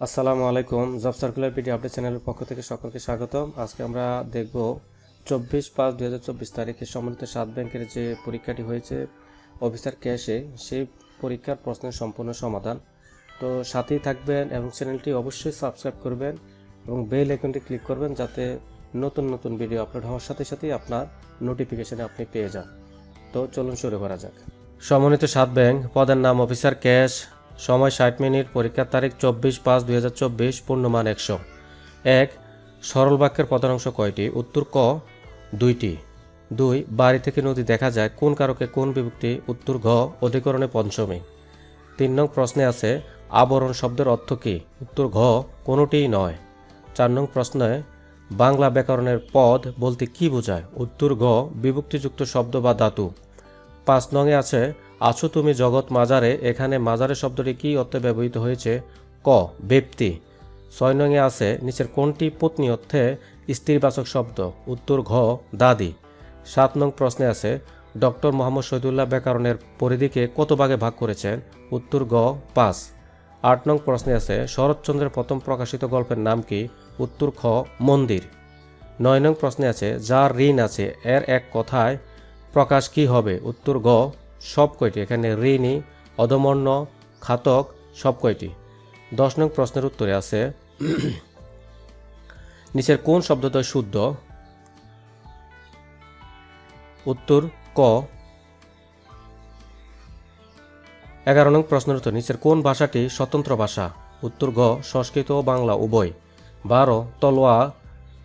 আসসালামু আলাইকুম। Job circular PD update চ্যানেলের পক্ষ থেকে সকলকে স্বাগতম। আজকে আমরা দেখব চব্বিশ পাঁচ দুই হাজার চব্বিশ তারিখে সম্মানিত সাত ব্যাংকের যে পরীক্ষাটি হয়েছে অফিসার ক্যাশে, সেই পরীক্ষার প্রশ্নের সম্পূর্ণ সমাধান। তো সাথেই থাকবেন এবং চ্যানেলটি অবশ্যই সাবস্ক্রাইব করবেন এবং বেল আইকনটি ক্লিক করবেন যাতে নতুন নতুন ভিডিও আপলোড হওয়ার সাথে সাথেই আপনার নোটিফিকেশানে আপনি পেয়ে যান। তো চলুন শুরু করা যাক। সমন্বিত সাত ব্যাংক, পদের নাম অফিসার ক্যাশ সময় ষাট মিনিট, পরীক্ষার তারিখ চব্বিশ পাঁচ দুই হাজার চব্বিশ, পূর্ণমান একশো। এক, সরল বাক্যের প্রধান অংশ কয়টি? উত্তর ক, দুইটি। দুই, বাড়ি থেকে নদী দেখা যায়, কোন কারকে কোন বিভক্তি? উত্তর ঘ, অধিকরণে পঞ্চমী। তিন নং প্রশ্নে আছে, আবরণ শব্দের অর্থ কী? উত্তর ঘ, কোনোটিই নয়। চার নং প্রশ্নে, বাংলা ব্যাকরণের পদ বলতে কি বোঝায়? উত্তর ঘ, বিভক্তিযুক্ত শব্দ বা ধাতু। পাঁচ নংয়ে আছে আছো তুমি জগৎ মাজারে, এখানে মাজারে শব্দটি কী অর্থে ব্যবহৃত হয়েছে? ক, ব্যক্তি। ছয় নংয়ে আছে, নিচের কোনটি পত্নী অর্থে স্ত্রীবাচক শব্দ? উত্তর ঘ, দাদি। সাত নং প্রশ্নে আছে, ডক্টর মোহাম্মদ শহীদুল্লাহ ব্যাকরণের পরিধিকে কত ভাগে ভাগ করেছেন? উত্তর গ, পাঁচ। আট নং প্রশ্নে আছে, শরৎচন্দ্রের প্রথম প্রকাশিত গল্পের নাম কি? উত্তর খ, মন্দির। নয় নং প্রশ্নে আছে, যার ঋণ আছে, এর এক কথায় প্রকাশ কি হবে? উত্তর গ সব কয়টি? এখানে ঋণী, অধমর্ণ, খাতক, সব কয়টি? দশ নং প্রশ্নের উত্তরে আছে, নিচের কোন শব্দদ্বয় শুদ্ধ? উত্তর ক। এগারো নং প্রশ্নের উত্তর, নিচের কোন ভাষাটি স্বতন্ত্র ভাষা? উত্তর গ, সংস্কৃত ও বাংলা, উভয়। বারো, তলোয়া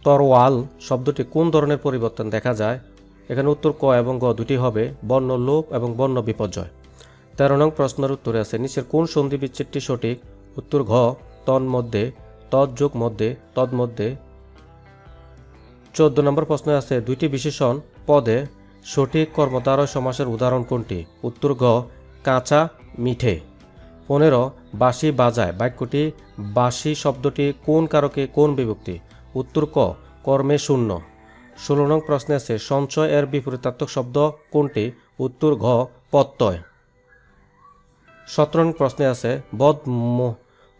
তরোয়াল শব্দটি কোন ধরনের পরিবর্তন দেখা যায়? এখানে উত্তর ক এবং গ দুটি হবে, বর্ণ লোপ এবং বর্ণ বিপর্যয়। তেরো নং প্রশ্নের উত্তরে আছে, নিচের কোন সন্ধি বিচ্ছেদটি সঠিক? উত্তর ঘ তন্মধ্যে তৎযোগ মধ্যে তন্মধ্যে চোদ্দ নম্বর প্রশ্নে আছে, দুইটি বিশেষণ পদে সঠিক কর্মদ্বারয় সমাসের উদাহরণ কোনটি? উত্তর গ কাঁচা, মিঠে। পনেরো, বাঁশি বাজায়, বাক্যটি বাঁশি শব্দটি কোন কারকে কোন বিভক্তি? উত্তর ক, কর্মে শূন্য। ষোলো নং প্রশ্নে আছে, সঞ্চয় এর বিপরীতাত্মক শব্দ কোনটি? উত্তর ঘ, প্রত্যয়। সতেরো নং প্রশ্নে আছে, বদ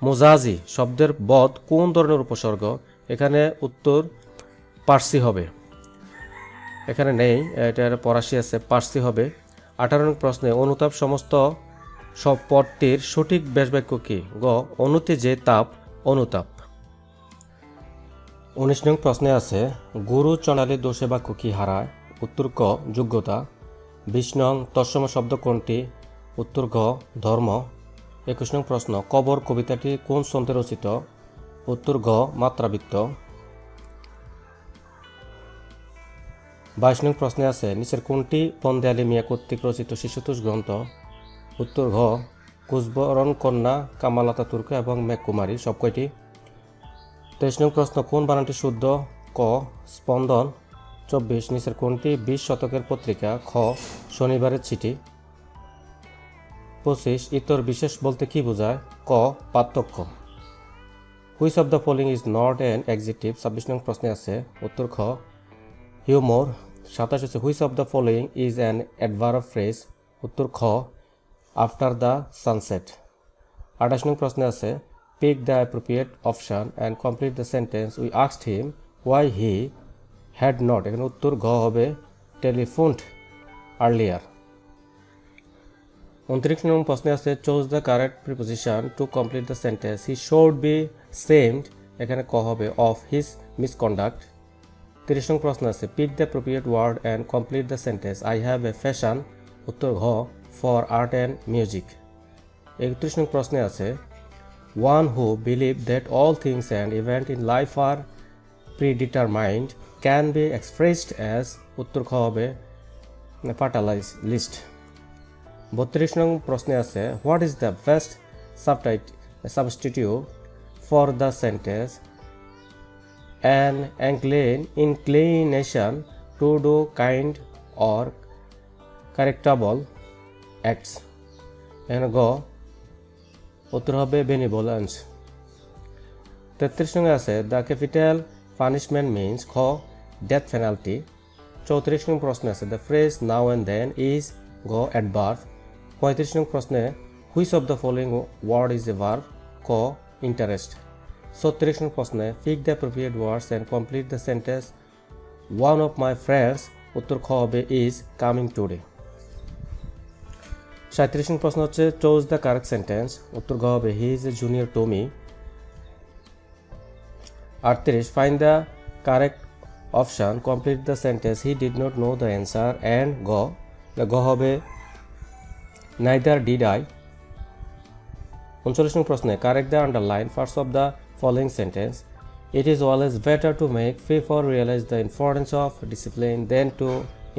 মোজাজি শব্দের বদ কোন ধরনের উপসর্গ? এখানে উত্তর পার্সি হবে। এখানে নেই, এটার পরাশি আছে, পার্সি হবে। আঠারো নং প্রশ্নে, অনুতাপ সমস্ত সব পদটির সঠিক ব্যাসবাক্য কি? গ, অনুতে যে তাপ, অনুতাপ। উনিশ নং প্রশ্নে আছে, গুরু চণ্ডালী দোষে বাক্য কি হারায়? উত্তর ক, যোগ্যতা। বিশ নং, তৎসম শব্দ কোনটি? উত্তর গ ধর্ম। একুশ নং প্রশ্ন, কবর কবিতাটি কোন সন্তে রচিত? উত্তর গ মাত্রাবৃত্ত। বাইশ নং প্রশ্নে আছে, নিচের কোনটি বন্দেয়ালী মিয়া কর্তৃক রচিত শিশুতোষ গ্রন্থ? উত্তর ঘ কুচবরণ কন্যা কামালতা তুর্ক এবং মেঘকুমারী সব কয়টি তেইশ নং প্রশ্ন কোন বানানটি শুদ্ধ? ক, স্পন্দন। চব্বিশ, নিচের কোনটি? বিশ শতকের পত্রিকা। খ, শনিবারের চিঠি। পঁচিশ, ইতর বিশেষ বলতে কি বোঝায়? ক, পার্থক্য। Which of the following is not an excitive ছাব্বিশ নং প্রশ্নে আছে। উত্তর খ হিউমর সাতাশ হচ্ছে which of the following is an adverb phrase উত্তর খ আফটার দ্য সানসেট আঠাশ নং প্রশ্নে আছে pick the appropriate option and complete the sentence we আক্সড him why he had not এখানে উত্তর ঘ হবে টেলিফোনড আর্লিয়ার উনত্রিশ নং প্রশ্নে আছে choose the correct preposition to complete the sentence he should be shamed এখানে ক হবে অফ হিজ মিসকন্ডাক্ট তিরিশ নং প্রশ্ন আছে pick the appropriate word and complete the sentence I have a fashion উত্তর ঘ ফর আর্ট অ্যান্ড মিউজিক একত্রিশ নং প্রশ্নে আছে one who believe that all things and event in life are predetermined can be expressed as উত্তর খ হবে fatalist বত্রিশ নং প্রশ্নে আছে what is the best subtit substitute for the sentence an incline, inclination to do kind or correctable acts. এখানে গ উত্তর হবে বেনিভোলেন্স তেত্রিশ সঙ্গে আছে, দ্য ক্যাপিটাল পানিশমেন্ট মিনস খ ডেথ পেনাল্টি চৌত্রিশ নং প্রশ্নে আছে the phrase now and then is গ অ্যাডভার্ভ পঁয়ত্রিশ নং প্রশ্নে which of the following word is a verb ক ইন্টারেস্ট ছত্রিশ নং প্রশ্নে pick the appropriate words and complete the sentence one of my friends উত্তর খ হবে ইজ কামিং টুডে সাঁত্রিশ প্রশ্ন হচ্ছে চোজ দ্য কারেক্ট সেন্টেন্স উত্তর গ হবে he is a junior to me আটত্রিশ find the correct option complete the sentence he did not know the answer and গ গ হবে নাইদার ডিড আই উনচল্লিশ প্রশ্নে correct the underline first of the following sentence it is always better to make ফিফর realise the importance of discipline then to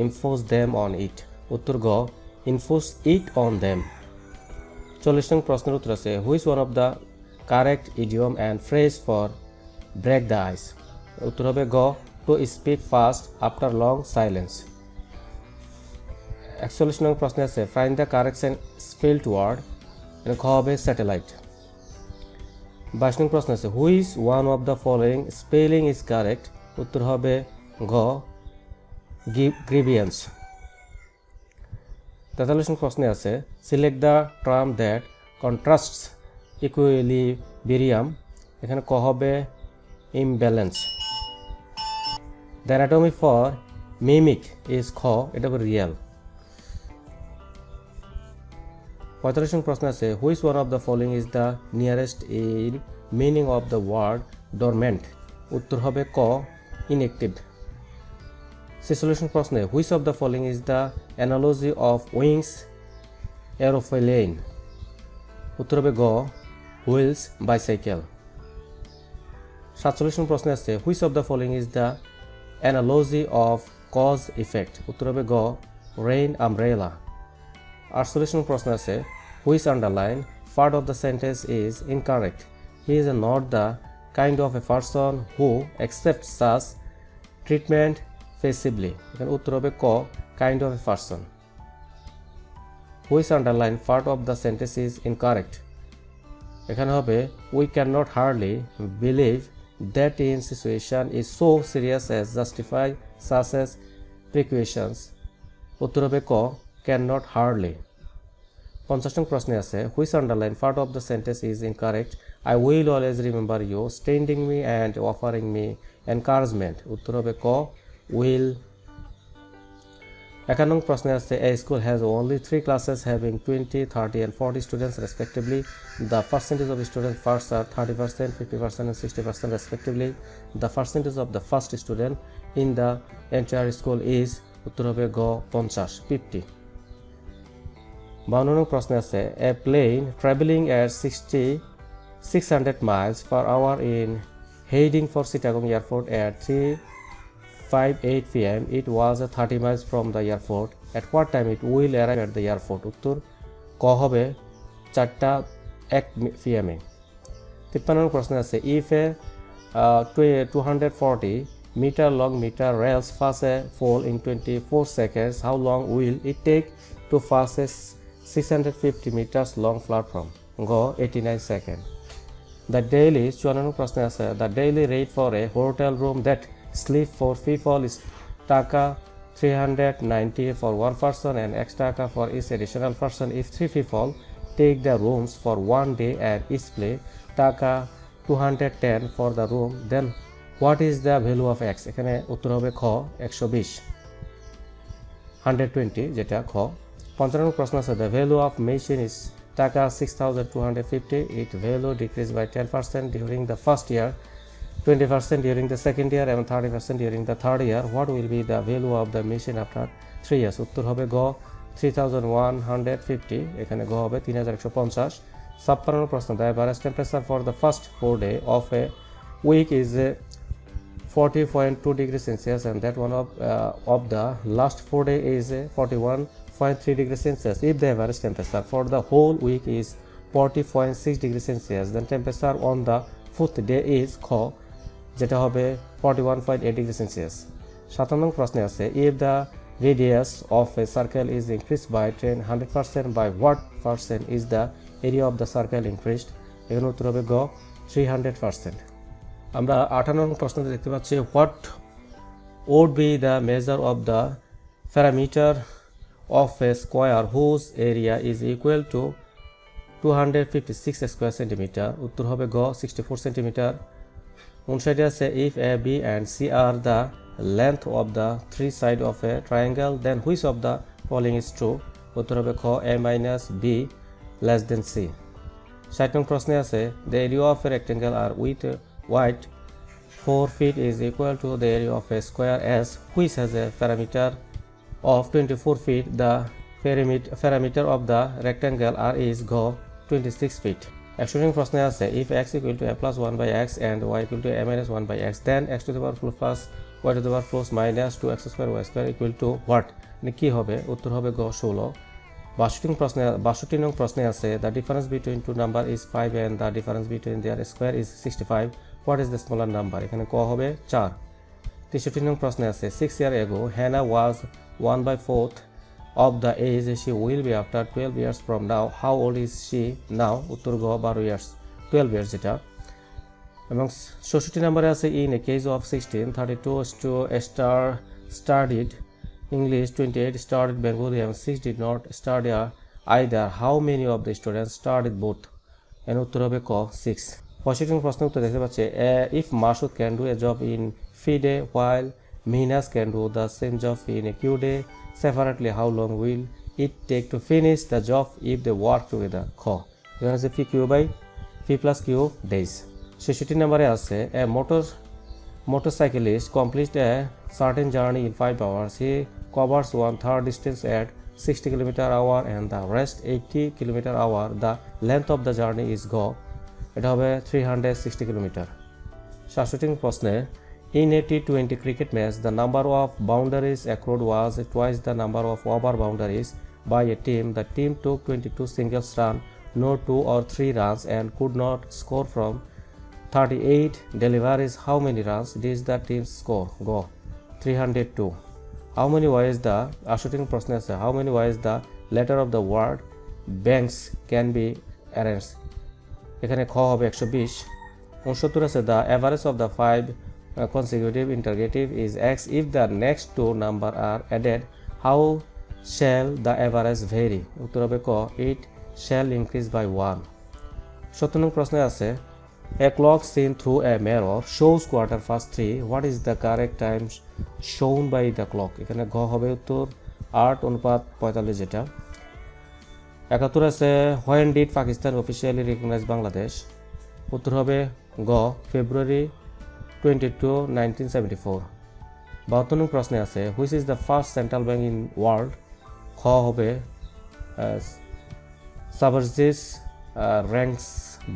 impose them on it উত্তর গ enforce it on them চল্লিশ নং প্রশ্নের উত্তর আছে which one of the correct idiom and phrase for break the ice উত্তর হবে গ to speak fast after long silence একচল্লিশ নং প্রশ্নে আছে find the correction spelled word খ হবে স্যাটেলাইট বাইশ নং প্রশ্ন আছে which one of the following spelling is correct উত্তর হবে ঘ গ্রিভিয়েন্স নং প্রশ্নে আছে select the term that contrasts equilibrium এখানে ক হবে imbalance the anatomy for mimic is খ এটা হবে রিয়েল পঁয়তাল্লিশ প্রশ্ন আছে which one of the following is the nearest in meaning of the word dormant উত্তর হবে ক ইনএক্টিভ ছেচল্লিশ নং প্রশ্নে which of the following is the analogy of wings aeroplane উত্তর হবে গ হুইলস বাইসাইকেল সাতচল্লিশ নং প্রশ্নে আছে which of the following is the analogy of cause effect উত্তর হবে গ রেইন আমব্রেলা আটচল্লিশ নং প্রশ্ন আছে which underline part of the sentence is incorrect he is not the kind of a person who accept such treatment feasibly এখানে উত্তর হবে ক kind of a person which underline part of the sentence is incorrect এখানে হবে we can not hardly believe that in situation is so serious as justify such precautions উত্তর হবে ক can not hardly পঞ্চাশ নং প্রশ্নে আছে which underline part of the sentence is incorrect I will always remember you standing me and offering me encouragement উত্তর হবে ক উইল একান্ন প্রশ্নে আছে a school has only three classes having twenty thirty and forty students respectively the percentage of student first are thirty percent fifty percent and sixty percent respectively the percentage of the first student in the entire school is উত্তর হবে গ, পঞ্চাশ fifty বাউন্ন নং প্রশ্নে আছে a plane travelling at sixty six hundred miles per hour in heading for Chittagong airport at three five eight P M it was a thirty miles from the airport at what time it will arrive at the airport উত্তর ক হবে চারটা এক P এমে তিপ্পান্ন প্রশ্ন আছে if a two hundred forty meter long meter rails pass a pole in 24 seconds how long will it take to pass a 650 meters long platform go 89 seconds the daily চুয়ান্ন প্রশ্ন আছে the daily rate for a hotel room that sleep for people is টাকা 390 for one person and X টাকা for each additional person. If three people take the rooms for one day and each play টাকা 210 for the room, then what is the value of X এখানে উত্তর হবে খ, একশো বিশ। Hundred twenty যেটা খ। পঞ্চান্ন প্রশ্ন আছে the value of machine is taka six thousand two hundred fifty it value decrease by ten percent during the first year twenty percent during the second year এবং thirty percent during the third year what will be the value of the machine after three years উত্তর হবে গ three thousand one hundred fifty এখানে গ হবে তিন হাজার একশো পঞ্চাশ। ছাপ্পান্ন প্রশ্ন the average temperature for the first four day of a week is a 40.2 degrees Celsius and that one of, uh, of the last four day is uh, 41.3 degrees Celsius. If the average temperature for the whole week is 40.6 degrees Celsius then temperature on the fourth day is খ যেটা হবে 41.8 degrees Celsius. সাতান্ন নং প্রশ্নে আছে if the radius of a circle is increased by 10 100% by what percent is the area of the circle increased? এখানে উত্তর হবে গ 300% আমরা আঠান্ন নং প্রশ্নতে দেখতে পাচ্ছি what would be the measure of the parameter of a square whose area is equal to two hundred fifty six square centimetre উত্তর হবে গ সিক্সটি ফোর সেন্টিমিটার উনষাটে আছে? If A B and C are the length of the three side of a triangle then which of the following is true উত্তর হবে খ A minus B less then C ষাট নং প্রশ্নে আছে the area of a rectangle R with white four feet is equal to the area of a square S which has a perimeter of 24 feet. The perimeter, parameter of the rectangle r is go 26 feet নং প্রশ্নে আছে if x equal to a plus 1 by x and y equal to a minus 1 by x, then x to the power plus y to the power plus minus 2 x square y square equal to what? মানে কি হবে? উত্তর হবে গ, ষোলো। বাষট্টি প্রশ্নে, বাষট্টি নং প্রশ্নে আছে the difference between two number is five and the difference between their square is sixty five what is the smaller number এখানে ক হবে চার। তেষট্টি নং প্রশ্নে আছে six year ago Hannah was one by fourth of the age she will be after twelve years from now how old is she now উত্তর গ, বারো ইয়ার্স টুয়েলভ ইয়ার্স যেটা। এবং ষষ্ঠটি নাম্বারে আছে in a case of sixteen thirty two two star studied English twenty eight started Bengali এবং six did not study either how many of the students started both এর উত্তর হবে ক সিক্স পঁয়ষট্টি প্রশ্ন উত্তর দেখতে পাচ্ছে। If Masud can do a job in p day while minus can do the same job in a q day separately how long will it take to finish the job if they work together খ এখানে আছে p q by p plus q days ছেষট্টি নম্বরে আছে a motor motorcyclist completes a certain journey in 5 hours he covers one third distance at 60 km hour and the rest 80 km hour the length of the journey is go এটা হবে 360 kilometre সাতষট্টি প্রশ্নে in a T20 cricket match the number of boundaries accrued was twice the number of over boundaries by a team the team took 22 singles run no two or three runs and could not score from 38 deliveries how many runs did the team score go 302 how many ways the আশুটিং প্রশ্ন আছে how many ways the letter of the word banks can be arranged এখানে খ হবে একশো বিশ উনসত্তর আছে of the five consecutive interrogative is x if the next two number are added how shall the average vary উত্তর হবে ক it shall increase by 1 সত্তর নং প্রশ্নে A clock seen through a mirror shows quarter past three. What is the correct time shown by the clock? এখানে ঘ হবে উত্তর আট অনুপাত পঁয়তাল্লিশ যেটা একাত্তর আছে when did Pakistan officially recognize Bangladesh উত্তর হবে গ February twenty two nineteen seventy four বাহাত্তর নং প্রশ্নে আছে which is the first central bank in world খ হবে সাবারজিস র্যাঙ্কস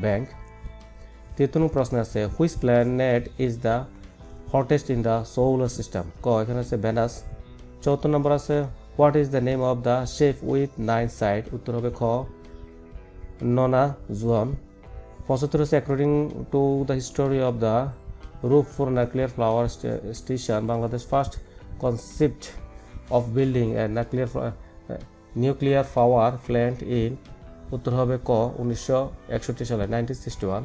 ব্যাঙ্ক তৃতীয় প্রশ্ন আছে which planet is the hottest in the solar system ক, এখানে আছে ভ্যানাস চৌদ্দ নম্বর আছে what is the name of the shape with nine side উত্তর হবে খ, ননা জুয়ান। পঁচাত্তর আছে according to the history of the Rooppur for nuclear power station Bangladesh first concept of building a nuclear nuclear power plant in উত্তর হবে ক, উনিশশো একষট্টি সালে নাইনটিন সিক্সটি ওয়ান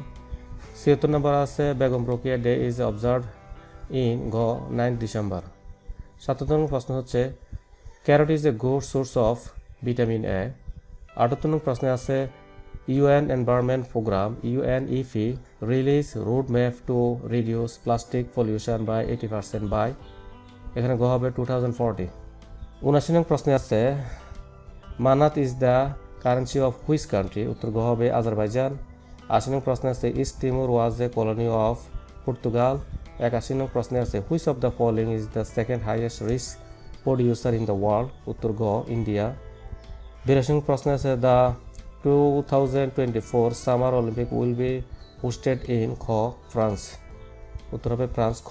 ছিয়াত্তর নম্বর আছে, Begum Rokeya day is observe in ঘ নাইন ডিসেম্বর সাতাত্তর নম্বর প্রশ্ন হচ্ছে carrot is a good source of vitamin A আটাত্তর নম্বর প্রশ্নে আছে programme UNEP release road map to reduce plastic pollution by eighty percent by এখানে গ হবে টু থাউজেন্ড ফোরটি উনাশি নম্বর প্রশ্নে আছে, manat is the currency of which country উত্তর গ হবে আজারবাইজান। আশি নং প্রশ্নে আছে East Timor was a colony of Portugal একাশি নং প্রশ্নে আছে which of the following is the second highest risk producer in the world উত্তর গ ইন্ডিয়া বিরাশি নং প্রশ্নে আছে the two thousand twenty four summer Olympic will be hosted in খ ফ্রান্স উত্তর হবে ফ্রান্স খ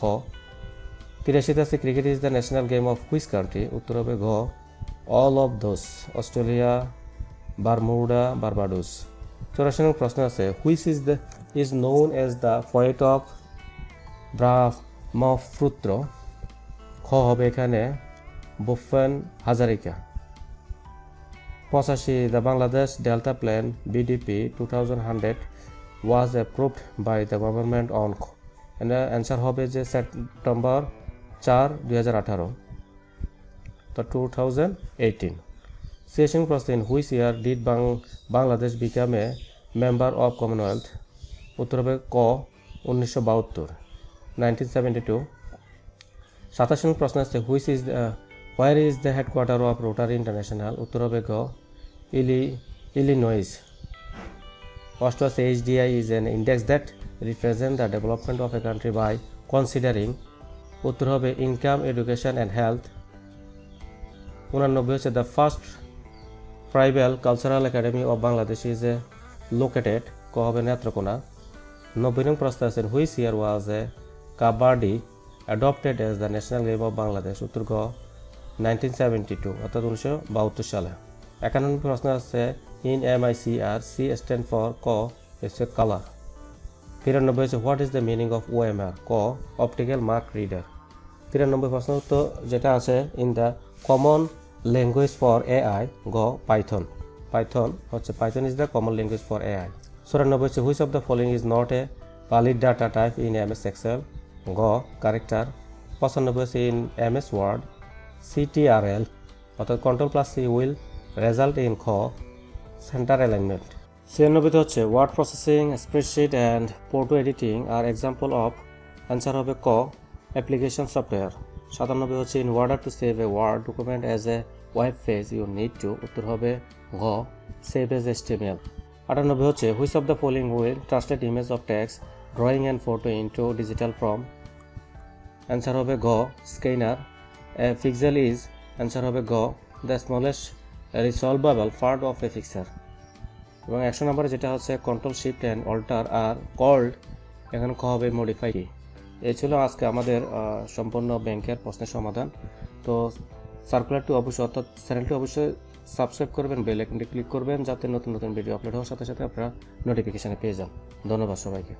তিরাশিতে আছে cricket is the national game of which country উত্তর হবে ঘ all of those Australia Bermuda Barbados চৌরাশি নম্বর প্রশ্ন আছে which is the is known as the poet of Brahmaputra খ হবে এখানে বুফেন হাজারিকা পঁচাশি the Bangladesh delta plan BDP two thousand hundred was approved by the government on answer হবে যে সেপ্টেম্বর চার, দুই হাজার আঠারো তো টু থাউজেন্ড এইটিন প্রশ্ন in which year did Bangladesh become a member of Commonwealth উত্তর হবে ক, উনিশশো বাহাত্তর নাইনটিন সেভেন্টি টু সাতাশ প্রশ্ন আছে which is where is the headquarter of Rotary International উত্তর হবে গ Illinois First was HDI is an index that represents the development of a country by considering উত্তর হবে ইনকাম এডুকেশন অ্যান্ড হেলথ উনানব্বই হচ্ছে the first tribal cultural academy of Bangladesh is a located ক হবে নেত্রকোনা। নব্বই নং প্রশ্ন আছেন which year was a kabaddi adopted as the national game of Bangladesh উত্তর গ নাইনটিন সেভেন্টি টু অর্থাৎ উনিশশো বাহাত্তর সালে। একান্ন প্রশ্ন আছে in M I C R C stand for ক হচ্ছে কালার তিরানব্বই হচ্ছে what is the meaning of OMR ক অপটিক্যাল মার্ক রিডার তিরানব্বই প্রশ্ন উত্তর যেটা আছে in the common language for A I গ পাইথন পাইথন হচ্ছে Python is the common language for AI চুরানব্বই হচ্ছে which of the following is not a valid data type in M S Excel গ কারেক্টার পঁচানব্বই M S word CTRL অর্থাৎ control plus C will result in খ centre alignment ছিয়ানব্বইতে হচ্ছে word processing spreadsheet and photo editing are example of answer হবে ক application software সাতানব্বই হচ্ছে in order to save a word document as a web page you need to উত্তর হবে ঘ সেভ এজ এসটিএমএল আটানব্বই হচ্ছে which of the following will translate image of text drawing and photo into digital form answer হবে গ scanner pixel is answer হবে গ the smallest resolvable part of a picture এবং একশো নম্বরে যেটা হচ্ছে control shift and alter R called এখানে ক হবে মডিফাই এই ছিল আজকে আমাদের সম্পূর্ণ ব্যাংকের প্রশ্নের সমাধান। তো সার্কুলারটি অবশ্যই, অর্থাৎ চ্যানেলটি অবশ্যই সাবস্ক্রাইব করবেন বেল আইকনটি ক্লিক করবেন, যাতে নতুন নতুন ভিডিও আপলোড হওয়ার সাথে সাথে আপনারা নোটিফিকেশানে পেয়ে যান। ধন্যবাদ সবাইকে।